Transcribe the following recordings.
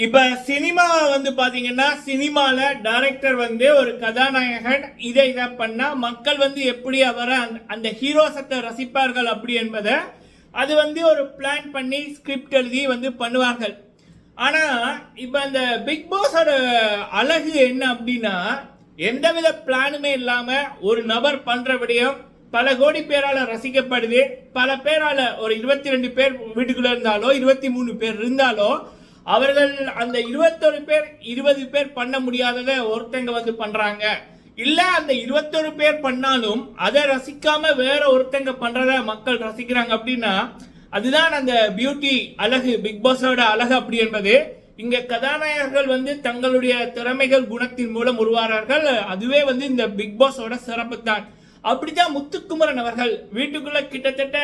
இப்ப சினிமா வந்து பாத்தீங்கன்னா சினிமால டைரக்டர் வந்து ஒரு கதாநாயகன் இதை இதை பண்ணா மக்கள் வந்து எப்படி அவரை அந்த- அந்த ஹீரோசத்தை ரசிப்பார்கள் அப்படி என்பதை அது வந்து ஒரு பிளான் பண்ணி ஸ்கிரிப்ட் எழுதி வந்து பண்ணுவார்கள். ஆனா இப்ப அந்த பிக் பாஸோட அழகு என்ன அப்படின்னா எந்தவித பிளானுமே இல்லாம ஒரு நபர் பண்ற விடயம் பல கோடி பேரால ரசிக்கப்படுது. பல பேரால ஒரு இருபத்தி ரெண்டு பேர் வீட்டுக்குள்ள இருந்தாலோ இருபத்தி மூணு பேர் இருந்தாலோ அவர்கள் அந்த இருபத்தொரு பேர் இருபது பேர் பண்ண முடியாததை ஒருத்தங்க வந்து பண்றாங்க. இல்ல அந்த இருபத்தொரு பேர் பண்ணாலும் அதை ரசிக்காம வேற ஒருத்தங்க பண்றத மக்கள் ரசிக்கிறாங்க அப்படின்னா அதுதான் அந்த பியூட்டி அழகு பிக் பாஸோட அழகு அப்படி என்பது. இங்க கதாநாயகர்கள் வந்து தங்களுடைய திறமைகள் குணத்தின் மூலம் உருவாகிறார்கள். அதுவே வந்து இந்த பிக் பாஸோட சிறப்பு தான் அப்படிதான் முத்துக்குமரன் அவர்கள் வீட்டுக்குள்ள கிட்டத்தட்ட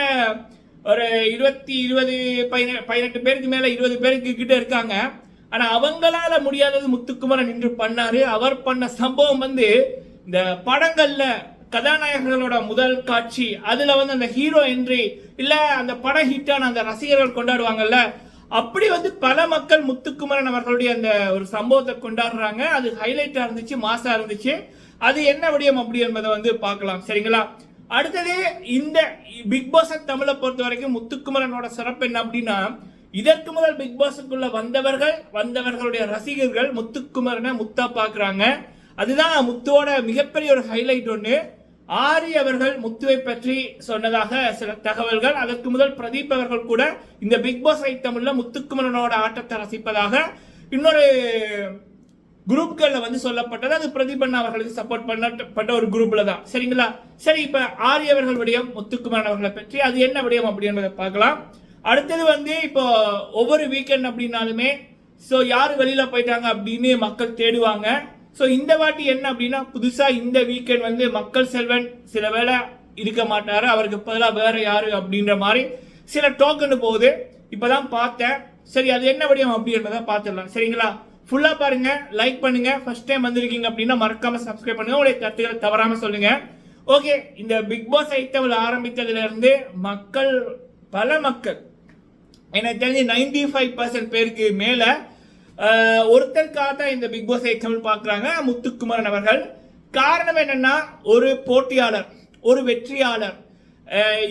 ஒரு இருபத்தி இருபது பதினெ- பதினெட்டு பேருக்கு மேலே இருபது பேருக்கு கிட்ட இருக்காங்க. ஆனால் அவங்களால முடியாதது முத்துக்குமரன் இன்று பண்ணாரு. அவர் பண்ண சம்பவம் வந்து இந்த படங்களில் கதாநாயகர்களோட முதல் காட்சி. அதில் வந்து அந்த ஹீரோ என்ட்ரி இல்லை அந்த படம் ஹிட்டான அந்த ரசிகர்கள் கொண்டாடுவாங்கல்ல அப்படி வந்து பல மக்கள் முத்துக்குமரன் அவர்களுடைய அந்த ஒரு சம்பவத்தை கொண்டாடுறாங்க. அது ஹைலைட்டாக இருந்துச்சு மாசாக இருந்துச்சு. அது என்ன விடயம் அப்படி என்பதை வந்து பார்க்கலாம். சரிங்களா? அடுத்தது இந்த பிக் பாஸ் தமிழை பொறுத்த வரைக்கும் முத்துக்குமரனோட சிறப்பு என்ன அப்படின்னா இதற்கு முதல் பிக் பாஸுக்குள்ள வந்தவர்கள் வந்தவர்களுடைய ரசிகர்கள் முத்துக்குமரனை முத்தா பார்க்குறாங்க. அதுதான் முத்துவோட மிகப்பெரிய ஒரு ஹைலைட் ஒன்று ஆரி அவர்கள் முத்துவை பற்றி சொன்னதாக சில தகவல்கள். அதற்கு முதல் பிரதீப் அவர்கள் கூட இந்த பிக் பாஸ் ஐ முத்துக்குமரனோட ஆட்டத்தை ரசிப்பதாக. இன்னொரு குரூப்களில் வந்து சொல்லப்பட்டது. அது பிரதிபன் அவர்களுக்கு சப்போர்ட் பண்ணப்பட்ட ஒரு குரூப்பில் தான். சரிங்களா? சரி இப்போ ஆரியவர்கள் விடயம் முத்துக்குமார் அவர்களை பற்றி அது என்ன விடயம் அப்படின்றத பார்க்கலாம். அடுத்தது வந்து இப்போ ஒவ்வொரு வீக்கெண்ட் அப்படின்னாலுமே ஸோ யார் வெளியில் போயிட்டாங்க அப்படின்னு மக்கள் தேடுவாங்க. ஸோ இந்த வாட்டி என்ன அப்படின்னா புதுசாக இந்த வீக்கெண்ட் வந்து மக்கள் செல்வன் சில வேளை இருக்க மாட்டார். அவருக்கு பதிலாக வேற யார் அப்படின்ற மாதிரி சில டோக்கன் போகுது. இப்பதான் பார்த்தேன். சரி அது என்ன வடிவம் அப்படின்றத பார்த்துடலாம். சரிங்களா? ஃபுல்லாக பாருங்க லைக் பண்ணுங்க. ஃபர்ஸ்ட் டைம் வந்திருக்கீங்க அப்படின்னா மறக்காம சப்ஸ்கிரைப் பண்ணுங்க. உங்களுடைய கருத்துக்களை தவறாம சொல்லுங்க. ஓகே இந்த பிக் பாஸ் ஐட்டவில் ஆரம்பித்ததுல இருந்து மக்கள் பல மக்கள் எனக்கு தெரிஞ்சு நைன்டி ஃபைவ் பர்சன்ட் பேருக்கு மேல ஒருத்தருக்காக தான் இந்த பிக் பாஸ் எக்ஸாம்பிள் பார்க்குறாங்க முத்துக்குமரன் அவர்கள். காரணம் என்னன்னா ஒரு போட்டியாளர் ஒரு வெற்றியாளர்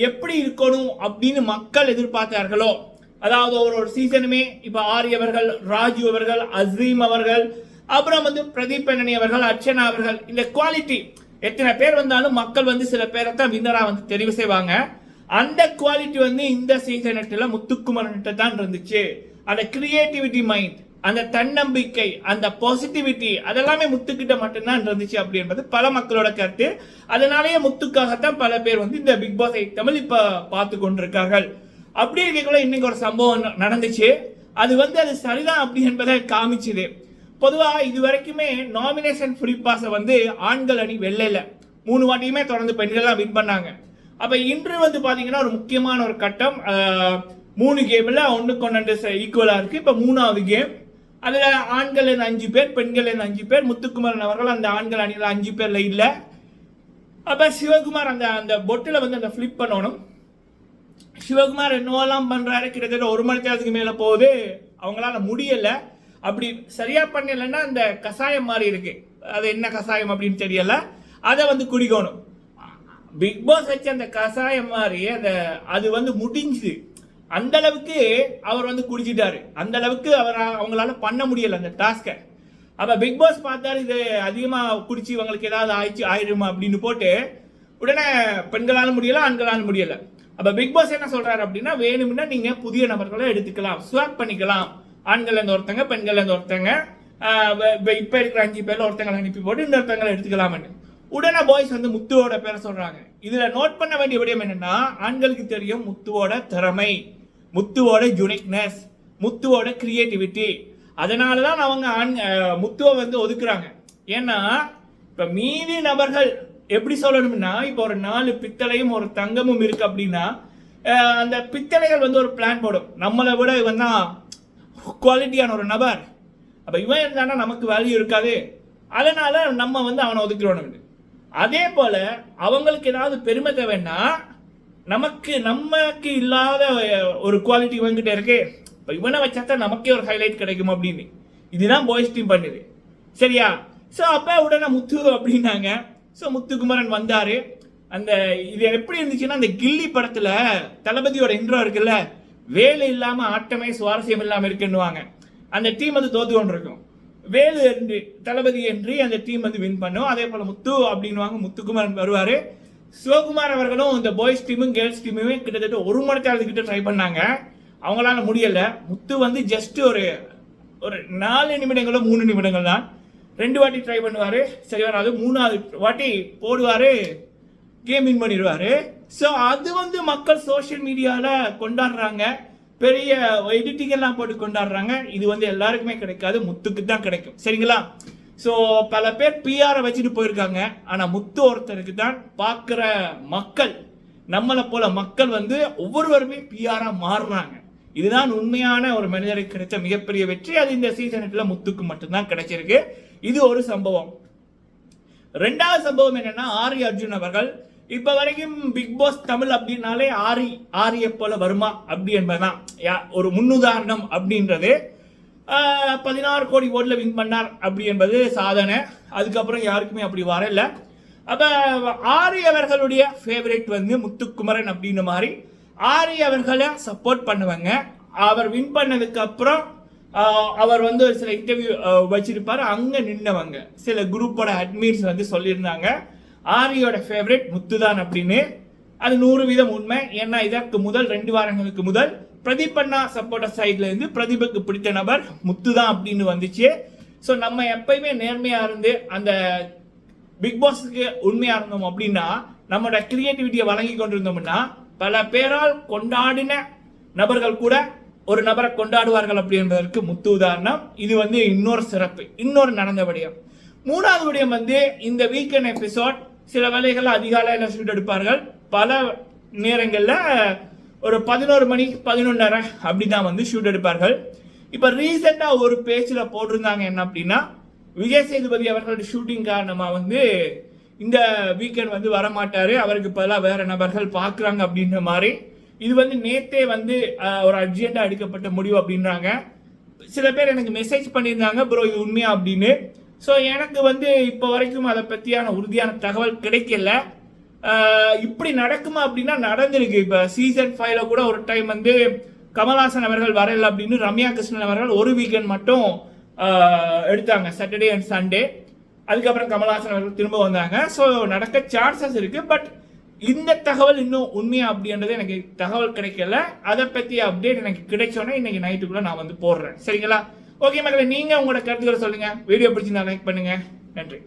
எப்படி இருக்கணும் அப்படின்னு மக்கள் எதிர்பார்த்தார்களோ அதாவது ஒரு ஒரு சீசனுமே இப்போ ஆரி அவர்கள் ராஜு அவர்கள் அசீம் அவர்கள் அப்புறம் வந்து பிரதீப் பெண்ணனி அவர்கள் அர்ச்சனா அவர்கள் இந்த குவாலிட்டி எத்தனை பேர் வந்தாலும் மக்கள் வந்து சில பேரை தான் வின்னராக வந்து தெரிவு செய்வாங்க. அந்த குவாலிட்டி வந்து இந்த சீசன் எட்டுல முத்துக்குமரன்கிட்ட தான் இருந்துச்சு. அந்த கிரியேட்டிவிட்டி மைண்ட் அந்த தன்னம்பிக்கை அந்த பாசிட்டிவிட்டி அதெல்லாமே முத்துக்கிட்ட மட்டும்தான் இருந்துச்சு அப்படி என்பது பல மக்களோட கருத்து. அதனாலேயே முத்துக்காகத்தான் பல பேர் வந்து இந்த பிக் பாஸ் தமிழ் இப்போ பார்த்து கொண்டிருக்கார்கள். அப்படி இருக்கக்குள்ள இன்னைக்கு ஒரு சம்பவம் நடந்துச்சு. அது வந்து அது சரிதான் அப்படி என்பதை காமிச்சுது. பொதுவாக இது வரைக்குமே நாமினேஷன் ஃப்ரீ பாஸை வந்து ஆண்கள் அணி வெள்ளையில் மூணு வாட்டியுமே தொடர்ந்து பெண்கள்லாம் வின் பண்ணாங்க. அப்போ இன்று வந்து பார்த்தீங்கன்னா ஒரு முக்கியமான ஒரு கட்டம். மூணு கேமில் ஒன்றுக்கு ஒன்று ஈக்குவலாக இருக்குது இப்போ மூணாவது கேம் அதில் ஆண்கள் இருந்து அஞ்சு பேர் பெண்கள் இருந்து அஞ்சு பேர் முத்துக்குமரன் அவர்கள் அந்த ஆண்கள் அணியில் அஞ்சு பேரில் இல்லை. அப்போ சிவகுமார் அந்த அந்த பொட்டில் வந்து அந்த ஃப்ளிப் பண்ணணும். சிவகுமார் என்னவெல்லாம் பண்ணுறாரு கிட்டத்தட்ட ஒரு மணி நேரத்துக்கு மேலே போகுது. அவங்களால முடியலை. அப்படி சரியாக பண்ணலைன்னா அந்த கஷாயம் மாதிரி இருக்குது அது என்ன கசாயம் அப்படின்னு தெரியலை. அதை வந்து குடிக்கணும். பிக் பாஸ் வச்ச அந்த கசாயம் மாதிரி அந்த அது வந்து முடிஞ்சுது. அந்த அளவுக்கு அவர் வந்து குடிச்சிட்டாரு. அந்த அளவுக்கு அவர் அவங்களால பண்ண முடியல அந்த டாஸ்கை அப்போ பிக் பாஸ் பார்த்தாரு இது அதிகமாக குடிச்சு இவங்களுக்கு ஏதாவது ஆயிடுச்சு ஆயிடுமா அப்படின்னு போட்டு உடனே பெண்களால் முடியலை ஆண்களால் முடியலை. அப்ப பிக் பாஸ் என்ன சொல்றாரு அப்படின்னா வேணும்னா நீங்க புதிய நபர்களை எடுத்துக்கலாம் ஸ்வாப் பண்ணிக்கலாம். ஆண்கள் இருந்து ஒருத்தங்க பெண்கள் இருந்து ஒருத்தங்க இப்போ இப்ப இருக்கிற அஞ்சு பேர்ல ஒருத்தங்களை அனுப்பி போட்டு இன்னொருத்தங்களை எடுத்துக்கலாம்னு. உடனே பாய்ஸ் வந்து முத்துவோட பேரை சொல்றாங்க. இதுல நோட் பண்ண வேண்டிய விடயம் என்னன்னா ஆண்களுக்கு தெரியும் முத்துவோட திறமை முத்துவோட யுனிக்னஸ் முத்துவோட கிரியேட்டிவிட்டி அதனால தான் அவங்க ஆண் முத்துவை வந்து ஒதுக்குறாங்க. ஏன்னா இப்ப மீதி நபர்கள் எப்படி சொல்லணும்னா இப்போ ஒரு நாலு பித்தளையும் ஒரு தங்கமும் இருக்கு அப்படின்னா அந்த பித்தளைகள் வந்து ஒரு பிளான் போடும். நம்மளை விட இவன் தான் குவாலிட்டியான ஒரு நபர். அப்போ இவன் இருந்தானா நமக்கு வேல்யூ இருக்காது. அதனால நம்ம வந்து அவனை ஒதுக்கிறோம் அதே போல அவங்களுக்கு ஏதாவது பெருமை தேவைன்னா நமக்கு நமக்கு இல்லாத ஒரு குவாலிட்டி வந்துகிட்டே இருக்கு. இப்போ இவனை வச்சா தான் நமக்கே ஒரு ஹைலைட் கிடைக்கும் அப்படின்னு. இதுதான் பாய்ஸ் டீம் பண்ணுது. சரியா? ஸோ அப்போ உடனே முத்து அப்படின்னாங்க. ஸோ முத்துக்குமரன் வந்தார். அந்த இது எப்படி இருந்துச்சுன்னா அந்த கில்லி படத்தில் தளபதியோட இன்ட்ரோ இருக்குல்ல? வேலை இல்லாமல் ஆட்டமே சுவாரஸ்யம் இல்லாமல் இருக்குன்னுவாங்க. அந்த டீம் வந்து தோத்து கொண்டிருக்கும். வேலு என்று தளபதி என்று அந்த டீம் வந்து வின் பண்ணும். அதே போல் முத்து அப்படின்னுவாங்க முத்துக்குமரன் வருவார். சிவகுமார் அவர்களும் இந்த பாய்ஸ் டீமும் கேர்ள்ஸ் டீமுமே கிட்டத்தட்ட ஒரு மணி கிட்ட ட்ரை பண்ணாங்க. அவங்களால முடியலை. முத்து வந்து ஜஸ்ட் ஒரு ஒரு நாலு நிமிடங்களோ மூணு நிமிடங்கள் தான் ரெண்டு வாட்டி ட்ரை பண்ணுவார். சரி வராது. மூணாவது வாட்டி போடுவார். கேம் வின் பண்ணிடுவார். ஸோ அது வந்து மக்கள் சோஷியல் மீடியாவில் கொண்டாடுறாங்க. பெரிய எடிட்டிங் எல்லாம் போட்டு கொண்டாடுறாங்க. இது வந்து எல்லாருக்குமே கிடைக்காது. முத்துக்கு தான் கிடைக்கும். சரிங்களா? ஸோ பல பேர் பிஆரை வச்சுட்டு போயிருக்காங்க. ஆனால் முத்து ஒருத்தருக்கு தான் பார்க்குற மக்கள் நம்மளை போல மக்கள் வந்து ஒவ்வொருவருமே பிஆராக மாறுறாங்க. இதுதான் உண்மையான ஒரு மனிதருக்கு கிடைச்ச மிகப்பெரிய வெற்றி. அது இந்த சீசனுக்குள்ள முத்துக்கு மட்டும்தான் கிடைச்சிருக்கு. இது ஒரு சம்பவம். ரெண்டாவது சம்பவம் என்னன்னா ஆரி அர்ஜுன் அவர்கள் இப்ப வரைக்கும் பிக் பாஸ் தமிழ் அப்படின்னாலே ஆரி ஆரிய போல வருமா அப்படி என்பதுதான். யா- ஒரு முன்னுதாரணம் அப்படின்றது. பதினாறு கோடி ஓட்ல வின் பண்ணார் அப்படி என்பது சாதனை. அதுக்கப்புறம் யாருக்குமே அப்படி வரல. அப்ப ஆரி அவர்களுடைய ஃபேவரேட் வந்து முத்துக்குமரன் அப்படின்ற மாதிரி. ஆரி அவர்களை சப்போர்ட் பண்ணுவாங்க. அவர் வின் பண்ணதுக்கு அப்புறம் அவர் வந்து ஒரு சில இன்டர்வியூ வச்சிருப்பார். அங்கே நின்னவங்க. சில குரூப்போட அட்மின்ஸ் வந்து சொல்லியிருந்தாங்க. ஆரியோட ஃபேவரட் முத்துதான் அப்படின்னு. அது நூறு வீதம் உண்மை. ஏன்னா இதற்கு முதல் ரெண்டு வாரங்களுக்கு முதல் பிரதீப் அண்ணா சப்போர்ட்டர் சைட்ல இருந்து பிரதீபுக்கு பிடித்த நபர் முத்து தான் அப்படின்னு வந்துச்சு. ஸோ நம்ம எப்பயுமே நேர்மையாக இருந்து அந்த பிக் பாஸுக்கு உண்மையாக இருந்தோம் அப்படின்னா நம்மளோட கிரியேட்டிவிட்டியை வழங்கி கொண்டிருந்தோம்னா பல பேரால் கொண்டாடின நபர்கள் கூட ஒரு நபரை கொண்டாடுவார்கள் அப்படி என்பதற்கு முத்து உதாரணம். இது வந்து இன்னொரு சிறப்பு இன்னொரு நடந்த விடயம். மூணாவது விடயம் வந்து இந்த வீக்கெண்ட் எபிசோட் சில வேலைகள் அதிகாலையில் ஷூட் எடுப்பார்கள். பல நேரங்களில் ஒரு பதினோரு மணி பதினொன்றரை அப்படி தான் வந்து ஷூட் எடுப்பார்கள். இப்போ ரீசெண்டாக ஒரு பேஜில் போட்டிருந்தாங்க என்ன அப்படின்னா விஜய் சேதுபதி அவர்களோட ஷூட்டிங் காரணமாக வந்து இந்த வீக்கெண்ட் வந்து வரமாட்டார். அவருக்கு பதிலாக வேறு நபர்கள் பார்க்குறாங்க அப்படின்ற மாதிரி இது வந்து நேத்தே வந்து ஒரு அர்ஜென்ட்டாக எடுக்கப்பட்ட முடிவு அப்படின்றாங்க. சில பேர் எனக்கு மெசேஜ் பண்ணியிருந்தாங்க ப்ரோ இது உண்மையா? அப்படின்னு. ஸோ எனக்கு வந்து இப்போ வரைக்கும் அதை பற்றியான உறுதியான தகவல் கிடைக்கல. இப்படி நடக்குமா அப்படின்னா நடந்திருக்கு. இப்போ சீசன் ஃபைவ்ல கூட ஒரு டைம் வந்து கமல்ஹாசன் அவர்கள் வரல அப்படின்னு ரம்யா கிருஷ்ணன் அவர்கள் ஒரு வீக்கெண்ட் மட்டும் எடுத்தாங்க சாட்டர்டே அண்ட் சண்டே அதுக்கப்புறம் கமல்ஹாசன் அவர்கள் திரும்ப வந்தாங்க. ஸோ நடக்க சான்சஸ் இருக்குது பட் இந்த தகவல் இன்னும் உண்மையா அப்படின்றது எனக்கு தகவல் கிடைக்கல. அதை பத்தி அப்டேட் எனக்கு கிடைச்சோன்னே இன்னைக்கு நைட்டுக்குள்ள நான் வந்து போடுறேன். சரிங்களா? ஓகே மக்களை நீங்க உங்களோட கருத்துக்களை சொல்லுங்க. வீடியோ பிடிச்சிருந்தா லைக் பண்ணுங்க. நன்றி.